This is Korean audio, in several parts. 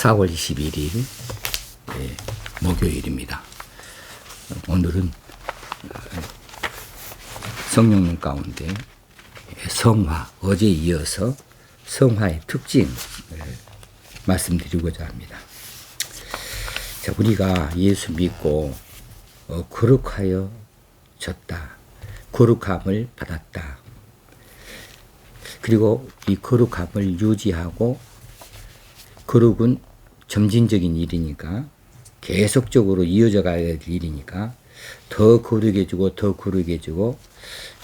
4월 21일 예, 목요일입니다. 오늘은 어, 성령님 가운데 성화 어제 이어서 성화의 특징 예, 말씀드리고자 합니다. 자, 우리가 예수 믿고 어, 거룩하여 졌다. 거룩함을 받았다. 그리고 이 거룩함을 유지하고 거룩은 점진적인 일이니까 계속적으로 이어져 가야 될 일이니까 더 거룩해 지고 더 거룩해 지고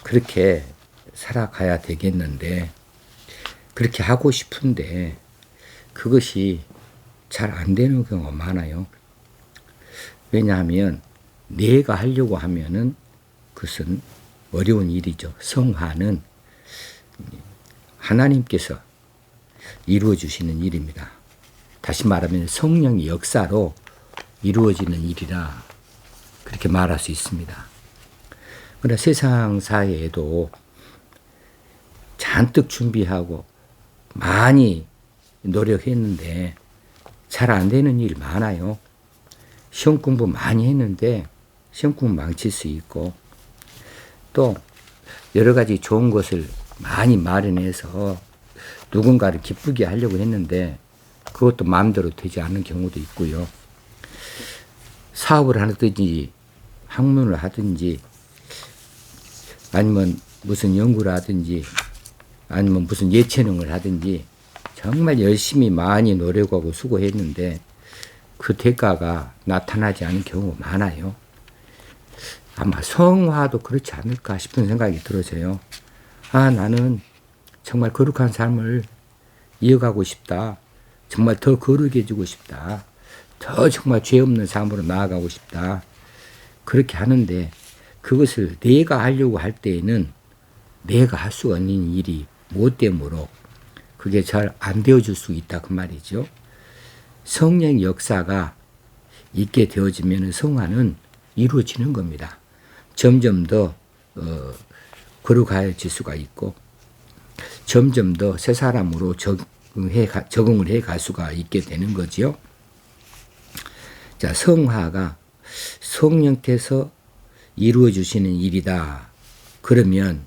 그렇게 살아가야 되겠는데 그렇게 하고 싶은데 그것이 잘 안 되는 경우가 많아요. 왜냐하면 내가 하려고 하면은 그것은 어려운 일이죠. 성화는 하나님께서 이루어 주시는 일입니다. 다시 말하면 성령의 역사로 이루어지는 일이라 그렇게 말할 수 있습니다. 그러나 세상 사회에도 잔뜩 준비하고 많이 노력했는데 잘 안 되는 일 많아요. 시험 공부 많이 했는데 시험 공부 망칠 수 있고 또 여러 가지 좋은 것을 많이 마련해서 누군가를 기쁘게 하려고 했는데 그것도 마음대로 되지 않는 경우도 있고요. 사업을 하든지 학문을 하든지 아니면 무슨 연구를 하든지 아니면 무슨 예체능을 하든지 정말 열심히 많이 노력하고 수고했는데 그 대가가 나타나지 않은 경우가 많아요. 아마 성화도 그렇지 않을까 싶은 생각이 들어서요. 아, 나는 정말 거룩한 삶을 이어가고 싶다. 정말 더 거룩해지고 싶다. 더 정말 죄 없는 삶으로 나아가고 싶다. 그렇게 하는데 그것을 내가 하려고 할 때에는 내가 할 수가 없는 일이 뭐 때문에 그게 잘 안 되어줄 수 있다 그 말이죠. 성령 역사가 있게 되어지면 성화는 이루어지는 겁니다. 점점 더 어, 거룩해질 수가 있고 점점 더 새 사람으로 해 적응을 해 갈 수가 있게 되는 거지요. 자, 성화가 성령께서 이루어 주시는 일이다. 그러면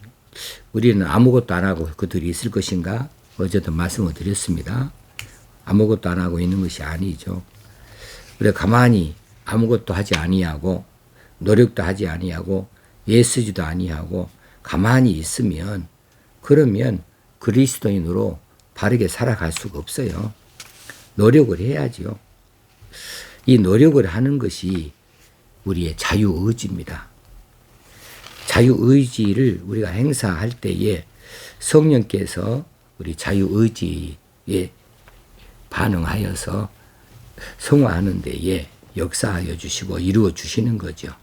우리는 아무것도 안 하고 그들이 있을 것인가? 어제도 말씀을 드렸습니다. 아무것도 안 하고 있는 것이 아니죠. 그래 가만히 아무것도 하지 아니하고 노력도 하지 아니하고 예쓰지도 아니하고 가만히 있으면 그러면 그리스도인으로 바르게 살아갈 수가 없어요. 노력을 해야지요. 이 노력을 하는 것이 우리의 자유의지입니다. 자유의지를 우리가 행사할 때에 성령께서 우리 자유의지에 반응하여서 성화하는 데에 역사하여 주시고 이루어 주시는 거죠.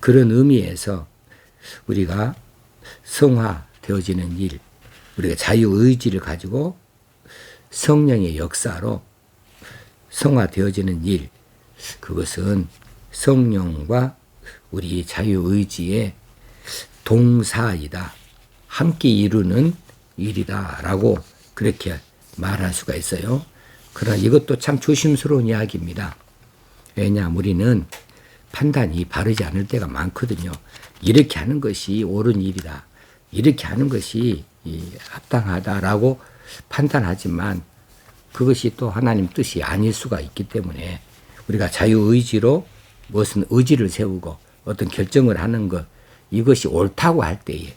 그런 의미에서 우리가 성화되어지는 일, 우리가 자유의지를 가지고 성령의 역사로 성화되어지는 일, 그것은 성령과 우리 자유의지의 동사이다. 함께 이루는 일이다 라고 그렇게 말할 수가 있어요. 그러나 이것도 참 조심스러운 이야기입니다. 왜냐, 우리는 판단이 바르지 않을 때가 많거든요. 이렇게 하는 것이 옳은 일이다. 이렇게 하는 것이 합당하다라고 판단하지만 그것이 또 하나님 뜻이 아닐 수가 있기 때문에 우리가 자유의지로 무슨 의지를 세우고 어떤 결정을 하는 것 이것이 옳다고 할 때에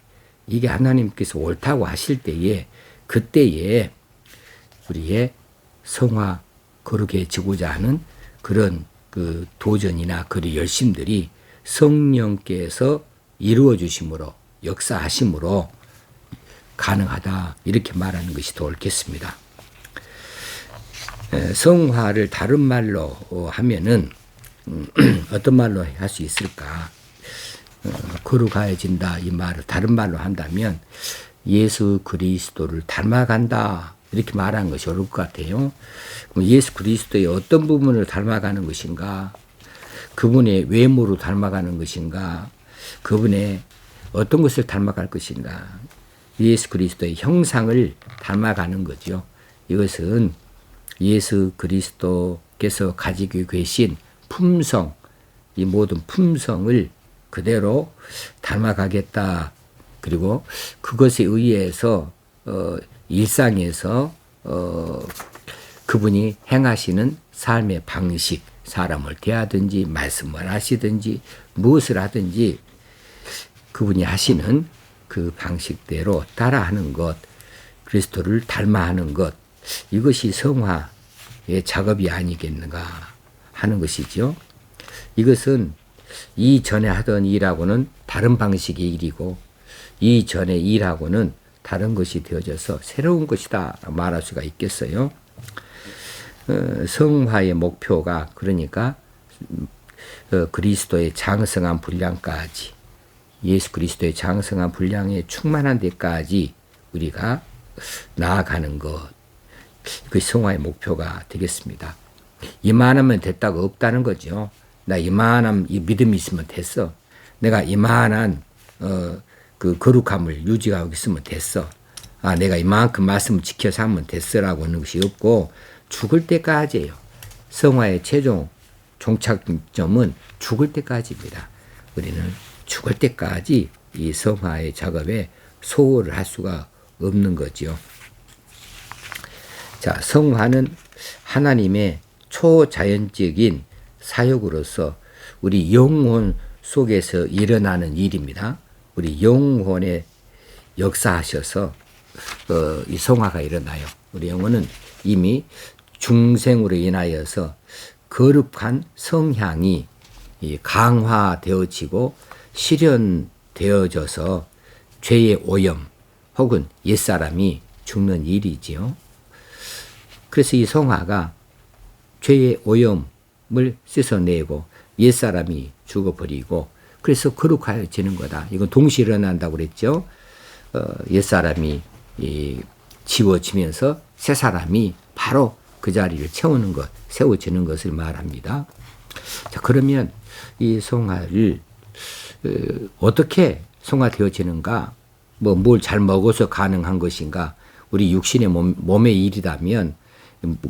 이게 하나님께서 옳다고 하실 때에 그때에 우리의 성화 거룩해지고자 하는 그런 그 도전이나 그 열심들이 성령께서 이루어 주심으로 역사하심으로 가능하다 이렇게 말하는 것이 더 옳겠습니다. 성화를 다른 말로 하면은 음, 어떤 말로 할 수 있을까? 어, 거룩해진다 이 말을 다른 말로 한다면 예수 그리스도를 닮아간다 이렇게 말하는 것이 옳을 것 같아요. 예수 그리스도의 어떤 부분을 닮아가는 것인가? 그분의 외모로 닮아가는 것인가? 그분의 어떤 것을 닮아갈 것인가? 예수 그리스도의 형상을 닮아가는 거죠. 이것은 예수 그리스도께서 가지고 계신 품성, 이 모든 품성을 그대로 닮아가겠다. 그리고 그것에 의해서 어, 일상에서 어, 그분이 행하시는 삶의 방식, 사람을 대하든지 말씀을 하시든지 무엇을 하든지 그분이 하시는 그 방식대로 따라하는 것, 그리스도를 닮아하는 것, 이것이 성화의 작업이 아니겠는가 하는 것이죠. 이것은 이전에 하던 일하고는 다른 방식의 일이고 이전의 일하고는 다른 것이 되어져서 새로운 것이다 말할 수가 있겠어요. 어, 성화의 목표가 그러니까 어, 그리스도의 장성한 분량까지 예수 그리스도의 장성한 분량에 충만한 데까지 우리가 나아가는 것. 그 성화의 목표가 되겠습니다. 이만하면 됐다고 없다는 거죠. 나 이만한 이 믿음이 있으면 됐어. 내가 이만한 어, 그 거룩함을 유지하고 있으면 됐어. 아, 내가 이만큼 말씀을 지켜서 하면 됐어라고 하는 것이 없고 죽을 때까지예요. 성화의 최종 종착점은 죽을 때까지입니다. 우리는 죽을 때까지 이 성화의 작업에 소홀을 할 수가 없는 거지요. 자, 성화는 하나님의 초자연적인 사역으로서 우리 영혼 속에서 일어나는 일입니다. 우리 영혼에 역사하셔서 어, 이 성화가 일어나요. 우리 영혼은 이미 중생으로 인하여서 거룩한 성향이 강화되어지고 실현되어져서 죄의 오염 혹은 옛사람이 죽는 일이지요. 그래서 이 성화가 죄의 오염을 씻어내고 옛사람이 죽어버리고 그래서 거룩해지는 거다. 이건 동시에 일어난다고 그랬죠. 어, 옛사람이 이, 지워지면서 새 사람이 바로 그 자리를 채우는 것, 세워지는 것을 말합니다. 자, 그러면 이 성화를 어, 어떻게 성화되어지는가? 뭐 뭘 잘 먹어서 가능한 것인가? 우리 육신의 몸, 몸의 일이라면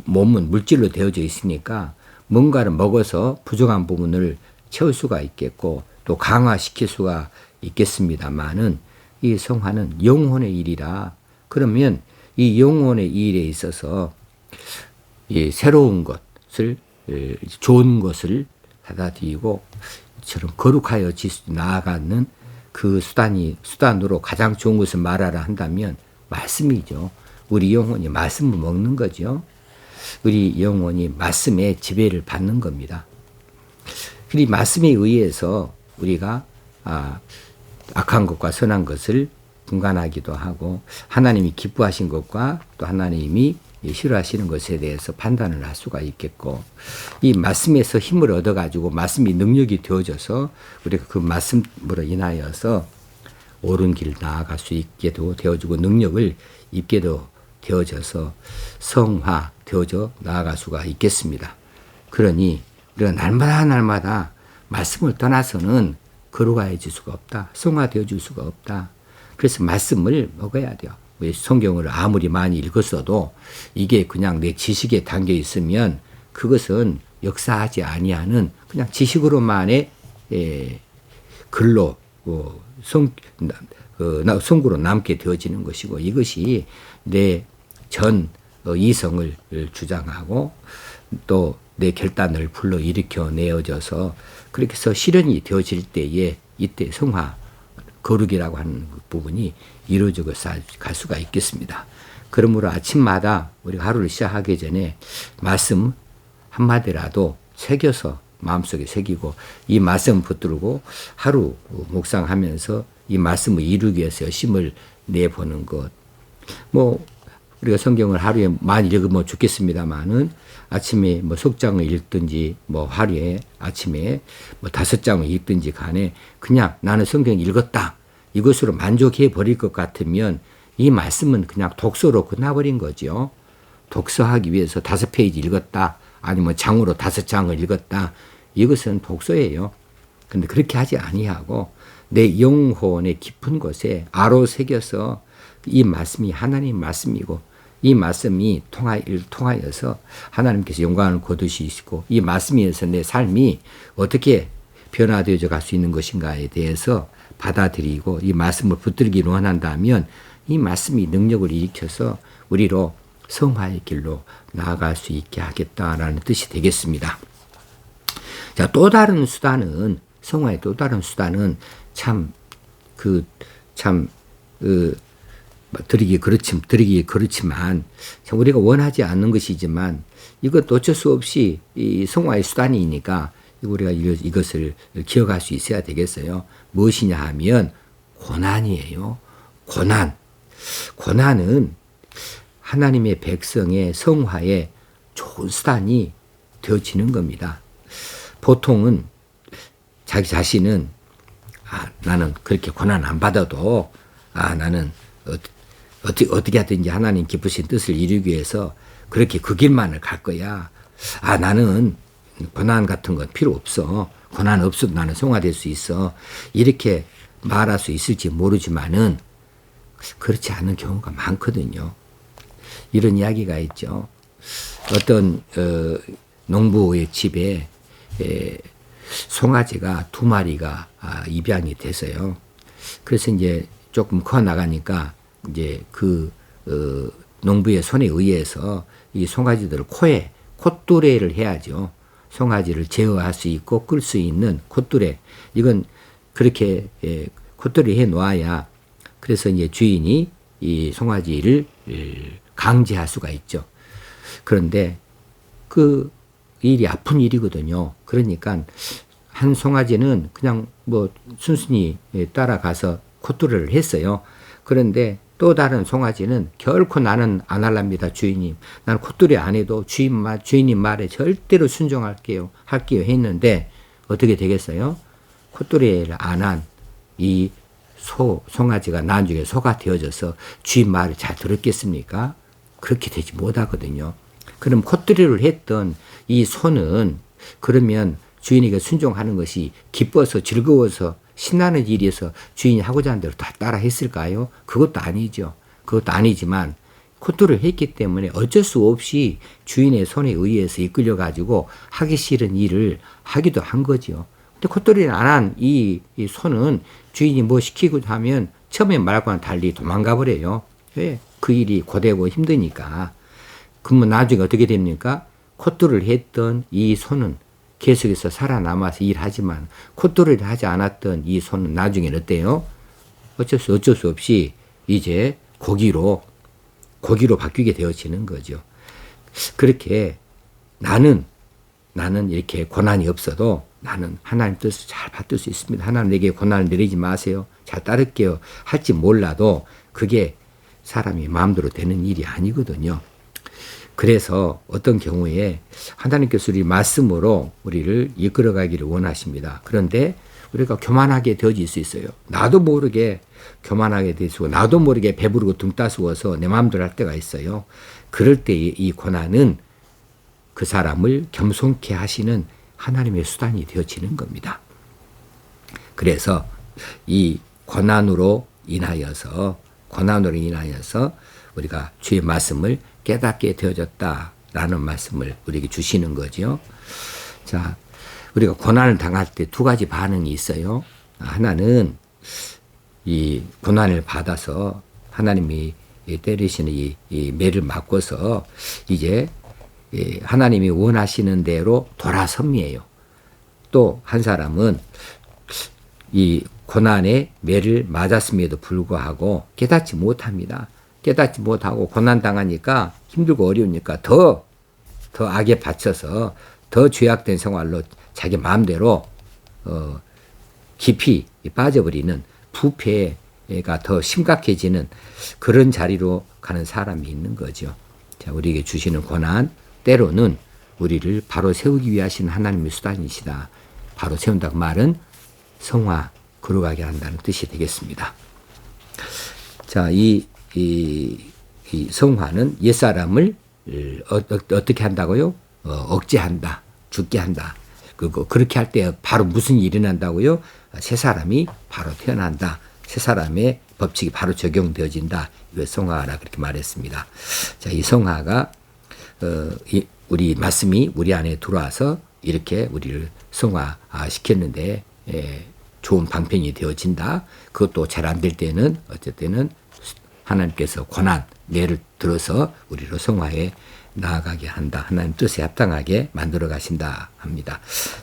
몸은 물질로 되어져 있으니까 뭔가를 먹어서 부족한 부분을 채울 수가 있겠고 또 강화시킬 수가 있겠습니다만은 이 성화는 영혼의 일이라 그러면 이 영혼의 일에 있어서 이 새로운 것을 좋은 것을 받아들이고 처럼 거룩하여 나아가는 그 수단이 수단으로 가장 좋은 것을 말하라 한다면 말씀이죠. 우리 영혼이 말씀을 먹는 거죠. 우리 영혼이 말씀의 지배를 받는 겁니다. 이 말씀에 의해서 우리가 아, 악한 것과 선한 것을 분간하기도 하고 하나님이 기뻐하신 것과 또 하나님이 싫어하시는 것에 대해서 판단을 할 수가 있겠고 이 말씀에서 힘을 얻어 가지고 말씀이 능력이 되어져서 우리가 그 말씀으로 인하여서 옳은 길 나아갈 수 있게도 되어지고 능력을 입게도 되어져서 성화 되어져 나아갈 수가 있겠습니다. 그러니 우리가 날마다 날마다 말씀을 떠나서는 걸어가야 질 수가 없다. 성화되어 줄 수가 없다. 그래서 말씀을 먹어야 돼요. 성경을 아무리 많이 읽었어도 이게 그냥 내 지식에 담겨 있으면 그것은 역사하지 아니하는 그냥 지식으로만의 예, 글로 어, 성, 어, 성구로 남게 되어지는 것이고 이것이 내전 어, 이성을 주장하고 또 내 결단을 불러 일으켜 내어져서 그렇게 해서 실현이 되어질 때에 이때 성화 거룩이라고 하는 부분이 이루어져 갈 수가 있겠습니다. 그러므로 아침마다 우리가 하루를 시작하기 전에 말씀 한마디라도 새겨서 마음속에 새기고 이 말씀 붙들고 하루 묵상하면서 이 말씀을 이루기 위해서 열심을 내보는 것. 뭐 우리가 성경을 하루에 많이 읽으면 좋겠습니다만은 아침에 뭐 속장을 읽든지 뭐 하루에 아침에 뭐 다섯 장을 읽든지 간에 그냥 나는 성경 읽었다. 이것으로 만족해 버릴 것 같으면 이 말씀은 그냥 독서로 끝나버린 거죠. 독서하기 위해서 다섯 페이지 읽었다. 아니면 장으로 다섯 장을 읽었다. 이것은 독서예요. 근데 그렇게 하지 아니하고 내 영혼의 깊은 곳에 아로 새겨서 이 말씀이 하나님 말씀이고 이 말씀이 통하, 통하여서 하나님께서 영광을 거두시고 이 말씀에서 내 삶이 어떻게 변화되어져 갈 수 있는 것인가에 대해서 받아들이고 이 말씀을 붙들기를 원한다면 이 말씀이 능력을 일으켜서 우리로 성화의 길로 나아갈 수 있게 하겠다라는 뜻이 되겠습니다. 자, 또 다른 수단은 성화의 또 다른 수단은 참 그참 그, 드리기 그렇지 드리기 그렇지만 참 우리가 원하지 않는 것이지만 이것도 어쩔 수 없이 이 성화의 수단이니까 우리가 이것을 기억할 수 있어야 되겠어요. 무엇이냐 하면 고난이에요. 고난. 고난은 하나님의 백성의 성화에 좋은 수단이 되어지는 겁니다. 보통은 자기 자신은 아, 나는 그렇게 고난 안 받아도 아, 나는 어, 어떻게, 어떻게 하든지 하나님 기쁘신 뜻을 이루기 위해서 그렇게 그 길만을 갈 거야. 아, 나는 고난 같은 건 필요 없어. 고난 없어도 나는 성화될 수 있어. 이렇게 말할 수 있을지 모르지만은 그렇지 않은 경우가 많거든요. 이런 이야기가 있죠. 어떤 어, 농부의 집에 에, 송아지가 두 마리가 아, 입양이 돼서요. 그래서 이제 조금 커 나가니까 이제 그 어, 농부의 손에 의해서 이 송아지들을 코에 콧뚜레를 해야죠. 송아지를 제어할 수 있고 끌 수 있는 콧뚜레. 이건 그렇게 예, 콧뚜레 해 놓아야 그래서 이제 주인이 이 송아지를 강제할 수가 있죠. 그런데 그 일이 아픈 일이거든요. 그러니까 한 송아지는 그냥 뭐 순순히 따라가서 콧뚜레를 했어요. 그런데 또 다른 송아지는 결코 나는 안 할랍니다, 주인님. 나는 콧뚜레 안 해도 주인 말, 주인님 말에 절대로 순종할게요. 할게요. 했는데 어떻게 되겠어요? 콧뚜레를 안 한 이 소, 송아지가 나중에 소가 되어져서 주인 말을 잘 들었겠습니까? 그렇게 되지 못하거든요. 그럼 콧뚜레를 했던 이 소는 그러면 주인에게 순종하는 것이 기뻐서 즐거워서 신나는 일이어서 주인이 하고자 하는 대로 다 따라 했을까요? 그것도 아니죠. 그것도 아니지만 콧뚜를 했기 때문에 어쩔 수 없이 주인의 손에 의해서 이끌려 가지고 하기 싫은 일을 하기도 한 거죠. 근데 콧뚜리를 안한이 소는 주인이 뭐 시키고 하면 처음에 말과는 달리 도망가 버려요. 왜? 그 일이 고되고 힘드니까. 그러면 나중에 어떻게 됩니까? 콧뚜를 했던 이 소는 계속해서 살아남아서 일하지만 콧도리를 하지 않았던 이 손은 나중에는 어때요? 어쩔 수 어쩔 수 없이 이제 고기로 고기로 바뀌게 되어지는 거죠. 그렇게 나는 나는 이렇게 고난이 없어도 나는 하나님 뜻을 잘 받들 수 있습니다. 하나님 내게 고난을 내리지 마세요. 잘 따를게요. 할지 몰라도 그게 사람이 마음대로 되는 일이 아니거든요. 그래서 어떤 경우에 하나님께서 우리 말씀으로 우리를 이끌어가기를 원하십니다. 그런데 우리가 교만하게 되어질 수 있어요. 나도 모르게 교만하게 되고 나도 모르게 배부르고 등 따스워서 내 마음대로 할 때가 있어요. 그럴 때이 고난은 그 사람을 겸손케 하시는 하나님의 수단이 되어지는 겁니다. 그래서 이 고난으로 인하여서 고난으로 인하여서 우리가 주의 말씀을 깨닫게 되어졌다라는 말씀을 우리에게 주시는 거죠. 자, 우리가 고난을 당할 때 두 가지 반응이 있어요. 하나는 이 고난을 받아서 하나님이 때리시는 이, 이 매를 맞고서 이제 하나님이 원하시는 대로 돌아섬이에요. 또 한 사람은 이 고난의 매를 맞았음에도 불구하고 깨닫지 못합니다. 깨닫지 못하고 고난당하니까 힘들고 어려우니까 더, 더 악에 받쳐서 더 죄악된 생활로 자기 마음대로, 어, 깊이 빠져버리는 부패가 더 심각해지는 그런 자리로 가는 사람이 있는 거죠. 자, 우리에게 주시는 고난, 때로는 우리를 바로 세우기 위하신 하나님의 수단이시다. 바로 세운다고 말은 성화, 걸어가게 한다는 뜻이 되겠습니다. 자, 이 이, 이 성화는 옛사람을 어, 어 떻게 한다고요? 어, 억제한다. 죽게 한다. 그거 그렇게 할 때 바로 무슨 일이 난다고요? 새 사람이 바로 태어난다. 새 사람의 법칙이 바로 적용되어진다. 이거 성화라 그렇게 말했습니다. 자, 이 성화가 어, 이, 우리 말씀이 우리 안에 들어와서 이렇게 우리를 성화시켰는데 예, 좋은 방편이 되어진다. 그것도 잘 안 될 때는 어쨌든은 하나님께서 권한 예를 들어서 우리로 성화에 나아가게 한다. 하나님 뜻에 합당하게 만들어 가신다 합니다.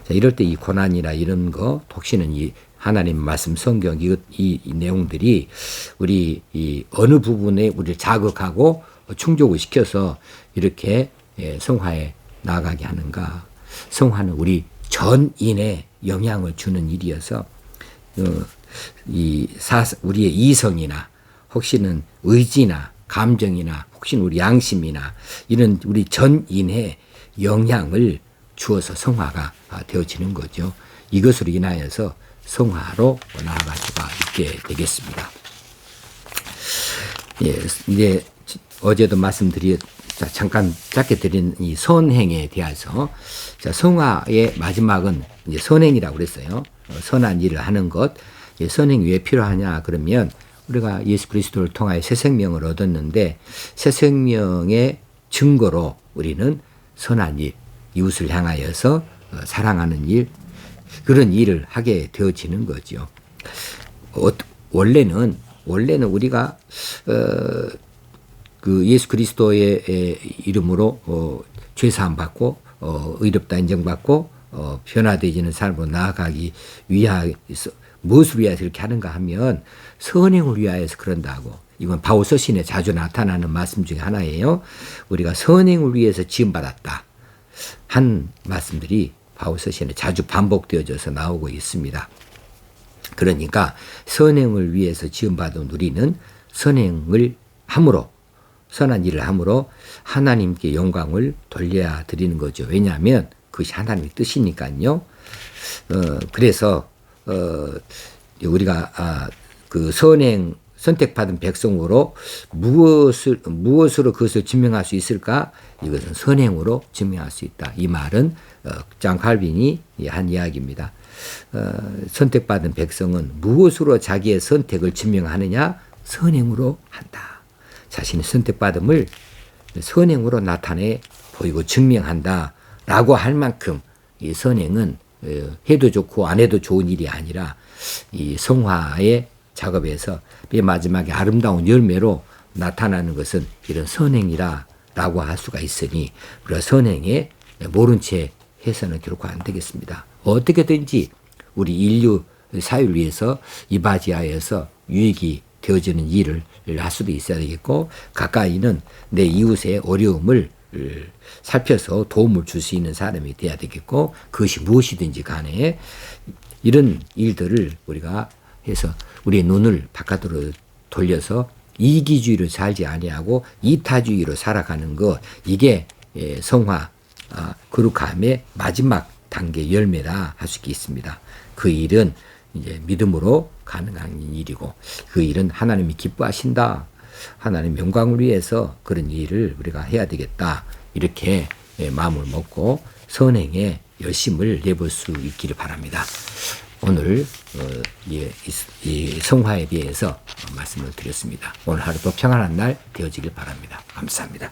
자, 이럴 때 이 고난이나 이런 거 혹시는 이 하나님 말씀 성경 이, 이, 이 내용들이 우리 이 어느 부분에 우리를 자극하고 충족을 시켜서 이렇게 예, 성화에 나아가게 하는가. 성화는 우리 전인에 영향을 주는 일이어서 어, 이 사, 우리의 이성이나 혹시는 의지나 감정이나 혹시는 우리 양심이나 이런 우리 전인에 영향을 주어서 성화가 아, 되어지는 거죠. 이것으로 인하여서 성화로 나아갈 수가 있게 되겠습니다. 예, 이제 어제도 말씀드렸 자, 잠깐 짧게 드린 이 선행에 대해서 자, 성화의 마지막은 이제 선행이라고 그랬어요. 어, 선한 일을 하는 것. 예, 선행이 왜 필요하냐 그러면 우리가 예수 그리스도를 통하여 새 생명을 얻었는데 새 생명의 증거로 우리는 선한 일, 이웃을 향하여서 어, 사랑하는 일 그런 일을 하게 되어지는 거죠. 어, 원래는 원래는 우리가 어, 그 예수 그리스도의 에, 이름으로 어, 죄 사함 받고 어, 의롭다 인정받고 어, 변화되지는 삶으로 나아가기 위하여서 무엇을 위해서 이렇게 하는가 하면 선행을 위하여서 그런다고 이건 바울 서신에 자주 나타나는 말씀 중에 하나예요. 우리가 선행을 위해서 지음받았다 한 말씀들이 바울 서신에 자주 반복되어져서 나오고 있습니다. 그러니까 선행을 위해서 지음받은 우리는 선행을 함으로 선한 일을 함으로 하나님께 영광을 돌려야 드리는 거죠. 왜냐하면 그것이 하나님의 뜻이니까요. 어, 그래서 어, 우리가 아, 그 선행 선택받은 백성으로 무엇을 무엇으로 그것을 증명할 수 있을까? 이것은 선행으로 증명할 수 있다. 이 말은 어, 장 칼빈이 한 이야기입니다. 어, 선택받은 백성은 무엇으로 자기의 선택을 증명하느냐? 선행으로 한다. 자신의 선택받음을 선행으로 나타내 보이고 증명한다. 라고 할 만큼 이 선행은 어, 해도 좋고 안 해도 좋은 일이 아니라 이 성화의 작업에서 맨 마지막에 아름다운 열매로 나타나는 것은 이런 선행이라라고 할 수가 있으니 우리가 선행에 모른 채 해서는 결코 안 되겠습니다. 어떻게든지 우리 인류 사회를 위해서 이바지하여서 유익이 되어지는 일을 할 수도 있어야 되겠고 가까이는 내 이웃의 어려움을 살펴서 도움을 줄 수 있는 사람이 돼야 되겠고 그것이 무엇이든지 간에 이런 일들을 우리가 해서 우리의 눈을 바깥으로 돌려서 이기주의로 살지 아니하고 이타주의로 살아가는 것 이게 예, 성화 아, 거룩함의 마지막 단계 열매라 할 수 있습니다. 그 일은 이제 믿음으로 가능한 일이고 그 일은 하나님이 기뻐하신다. 하나님 영광을 위해서 그런 일을 우리가 해야 되겠다. 이렇게 예, 마음을 먹고 선행에 열심을 내볼 수 있기를 바랍니다. 오늘 어, 이, 이 성화에 대해서 말씀을 드렸습니다. 오늘 하루도 평안한 날 되어지길 바랍니다. 감사합니다.